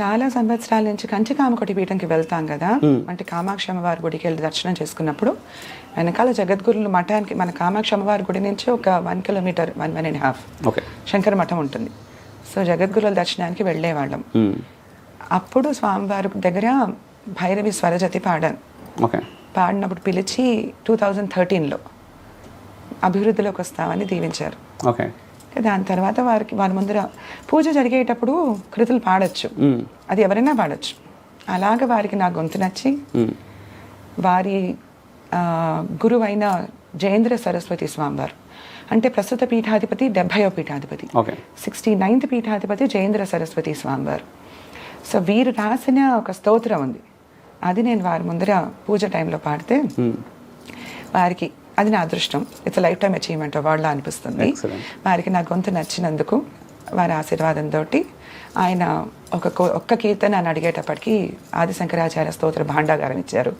చాలా సంవత్సరాల నుంచి కంచి కామకోటి పీఠంకి వెళ్తాం కదా. అంటే కామాక్షి అమ్మవారి గుడికి వెళ్ళి దర్శనం చేసుకున్నప్పుడు వెనకాల జగద్గురులు మఠానికి మన కామాక్షి అమ్మవారి గుడి నుంచి ఒక one kilometre one one and half okay. Shankara Math ఉంటుంది. సో జగద్గురుల దర్శనానికి వెళ్ళేవాళ్ళం. అప్పుడు స్వామివారి దగ్గర భైరవి స్వరజతి పాడాను పాడినప్పుడు పిలిచి టూ థౌజండ్ థర్టీన్లో అభివృద్ధిలోకి వస్తామని దీవించారు. ఓకే. దాని తర్వాత వారికి వారి ముందర పూజ జరిగేటప్పుడు కృతులు పాడొచ్చు. అది ఎవరైనా పాడొచ్చు. అలాగ వారికి నా గొంతు నచ్చి. వారి గురువైన జయేంద్ర సరస్వతి స్వామివారు. అంటే ప్రస్తుత పీఠాధిపతి డెబ్భైవ పీఠాధిపతి. సిక్స్టీ నైన్త్ పీఠాధిపతి జయేంద్ర సరస్వతి స్వామివారు. సో వీరు రాసిన ఒక స్తోత్రం ఉంది. అది నేను వారి ముందర పూజ టైంలో పాడితే. వారికి అది నా అదృష్టం. ఇట్స్ లైఫ్ టైం అచీవ్మెంట్ వాళ్ళ అనిపిస్తుంది. వారికి నా గొంతు నచ్చినందుకు వారి ఆశీర్వాదంతో ఆయన ఒక ఒక్క కీర్తన అని అడిగేటప్పటికి ఆది శంకరాచార్య స్తోత్ర భాండాగారం ఇచ్చారు.